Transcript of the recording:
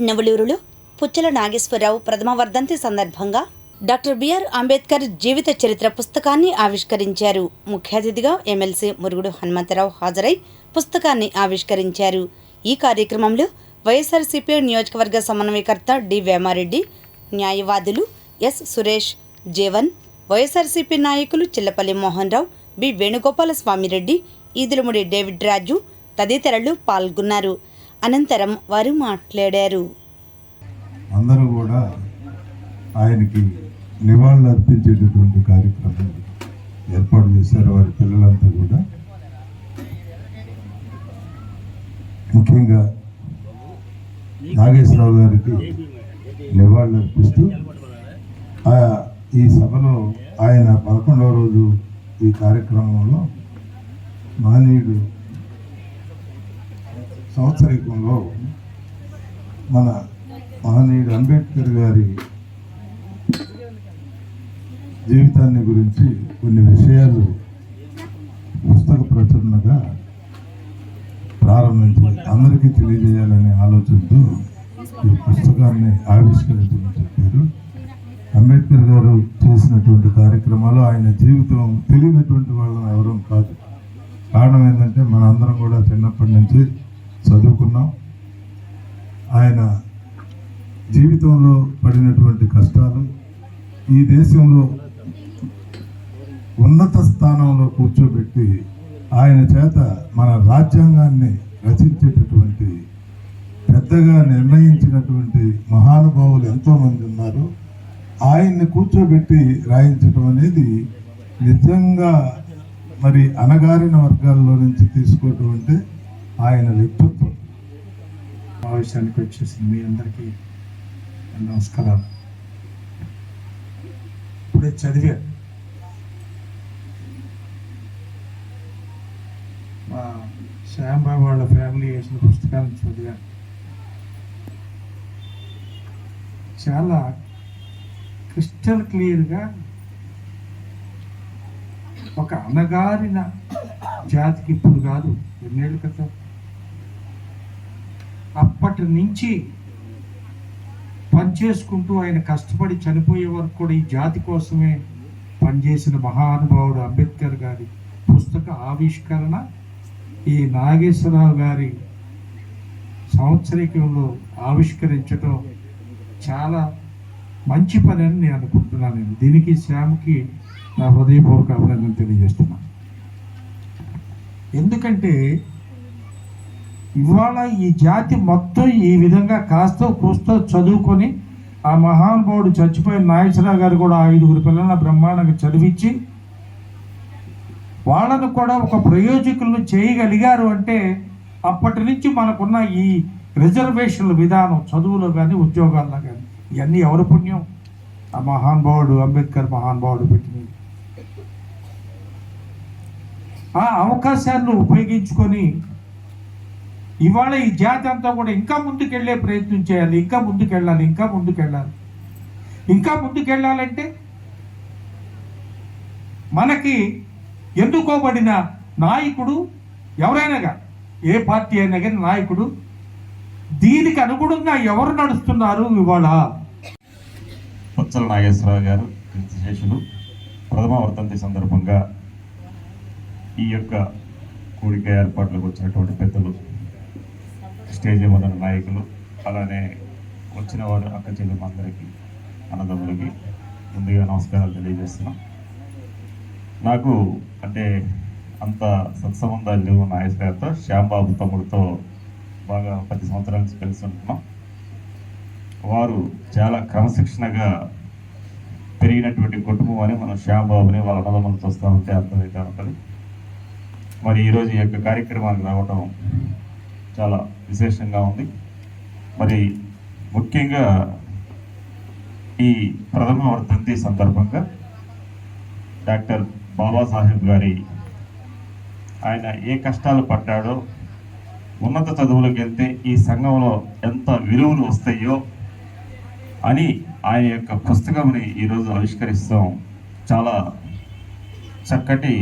నవలూరులో పుచ్చల నాగేశ్వరరావు ప్రథమ వర్ధంతి సందర్భంగా డాక్టర్ బిఆర్ అంబేద్కర్ జీవిత చరిత్ర పుస్తకాన్ని ఆవిష్కరించారు. ముఖ్య అతిథిగా ఎమ్మెల్సీ మురుగుడు హనుమంతరావు హాజరై పుస్తకాన్ని ఆవిష్కరించారు. ఈ కార్యక్రమంలో వైఎస్ఆర్సీపీ నియోజకవర్గ సమన్వయకర్త డి. వేమారెడ్డి న్యాయవాదులు ఎస్. సురేష్ జేవన్ వైఎస్ఆర్సీపీ నాయకులు చిల్లపల్లి మోహన్ రావు బి. వేణుగోపాల స్వామిరెడ్డి ఈదులముడి డేవిడ్ రాజు తదితరులు పాల్గొన్నారు. అనంతరం వారు మాట్లాడారు. అందరూ కూడా ఆయనకి నివాళులు అర్పించేటటువంటి కార్యక్రమం ఏర్పాటు చేశారు వారి పిల్లలంతా కూడా. ముఖ్యంగా నాగేశ్వరరావు గారికి నివాళులు అర్పిస్తూ ఆ ఈ సభలో ఆయన పదకొండవ రోజు ఈ కార్యక్రమంలో మహనీయుడు సంవత్సరికంలో మన మహనీయుడు అంబేద్కర్ గారి జీవితాన్ని గురించి కొన్ని విషయాలు పుస్తక ప్రచురణగా ప్రారంభించి అందరికీ తెలియజేయాలనే ఆలోచనతో ఈ పుస్తకాన్ని ఆవిష్కరించమని చెప్పారు. అంబేద్కర్ గారు చేసినటువంటి కార్యక్రమాలు ఆయన జీవితం తెలియనటువంటి వాళ్ళని ఎవరూ కాదు. కారణం ఏంటంటే మనందరం కూడా చిన్నప్పటి నుంచి చదువుకున్నాం. ఆయన జీవితంలో పడినటువంటి కష్టాలు ఈ దేశంలో ఉన్నత స్థానంలో కూర్చోబెట్టి ఆయన చేత మన రాజ్యాంగాన్ని రచించేటటువంటి పెద్దగా నిర్ణయించినటువంటి మహానుభావులు ఎంతోమంది ఉన్నారు. ఆయన్ని కూర్చోబెట్టి రాయించడం అనేది నిజంగా మరి అణగారిన వర్గాల్లో నుంచి తీసుకోవటం అంటే ఆయన వ్యక్తిత్వం సమావేశానికి వచ్చేసి మీ అందరికీ నమస్కారాలు. ఇప్పుడే చదివా. మా శ్యాంబాబు వాళ్ళ ఫ్యామిలీ వేసిన పుస్తకాలను చదివాను చాలా క్రిస్టల్ క్లియర్గా ఒక అనగారిన జాతికి ఇప్పుడు కాదు ఎన్నేళ్ళు కదా అప్పటి నుంచి పనిచేసుకుంటూ ఆయన కష్టపడి చనిపోయే వరకు కూడా ఈ జాతి కోసమే పనిచేసిన మహానుభావుడు అంబేద్కర్ గారి పుస్తక ఆవిష్కరణ ఈ నాగేశ్వరరావు గారి సంవత్సరికంలో ఆవిష్కరించడం చాలా మంచి పని అని నేను అనుకుంటున్నాను. నేను దీనికి శ్యామ్కి నా హృదయపూర్వక అభినందన తెలియజేస్తున్నాను. ఎందుకంటే ఇవాళ ఈ జాతి మొత్తం ఈ విధంగా కాస్త కూస్తో చదువుకొని ఆ మహానుభావుడు చచ్చిపోయిన నాగేశ్వరరావు గారు కూడా ఐదుగురు పిల్లల బ్రహ్మాండంగా చదివించి వాళ్ళను కూడా ఒక ప్రయోజకులను చేయగలిగారు అంటే అప్పటి నుంచి మనకున్న ఈ రిజర్వేషన్ల విధానం చదువులో కానీ ఉద్యోగాల్లో కానీ ఇవన్నీ ఎవరి పుణ్యం? ఆ మహానుభావుడు అంబేద్కర్ మహానుభావుడు పెట్టినవి ఆ అవకాశాన్ని ఉపయోగించుకొని ఇవాళ ఈ జాతి అంతా కూడా ఇంకా ముందుకెళ్ళే ప్రయత్నం చేయాలి ఇంకా ముందుకెళ్ళాలి ఇంకా ముందుకెళ్ళాలి. ఇంకా ముందుకెళ్ళాలంటే మనకి ఎన్నుకోబడిన నాయకుడు ఎవరైనా కానీ ఏ పార్టీ అయినా కానీ నాయకుడు. దీనికి అనుగుణంగా ఎవరు నడుస్తున్నారు ఇవాళ? పుచ్చల నాగేశ్వరరావు గారు కీర్తిశేషులు ప్రథమ వర్తంతి సందర్భంగా ఈ యొక్క కూడిక ఏర్పాట్లకు వచ్చినటువంటి పెద్దలు స్టేజ్ మొదల నాయకులు అలానే వచ్చిన వారు అక్క చెల్లెమందరికీ అన్నదమ్ములకి ముందుగా నమస్కారాలు తెలియజేస్తున్నాం. నాకు అంటే అంత సత్సంబంధాలు లేవు నా గారితో శ్యాంబాబు తమ్ముడితో బాగా పది సంవత్సరాల నుంచి కలిసి ఉంటున్నాం. వారు చాలా క్రమశిక్షణగా పెరిగినటువంటి కుటుంబం అని మనం శ్యాంబాబుని వాళ్ళ అన్నదమ్ములు చూస్తూ ఉంటే అర్థమవుతూ ఉంటుంది. మరి ఈరోజు ఈ యొక్క కార్యక్రమానికి రావడం చాలా విశేషంగా ఉంది. మరి ముఖ్యంగా ఈ ప్రథమ వర్ధంతి సందర్భంగా డాక్టర్ బాబాసాహెబ్ గారి ఆయన ఏ కష్టాలు పడ్డాడో ఉన్నత చదువులకు వెళ్తే ఈ సంఘంలో ఎంత విలువలు వస్తాయో అని ఆయన యొక్క పుస్తకంని ఈరోజు ఆవిష్కరిస్తాం. చాలా చక్కటి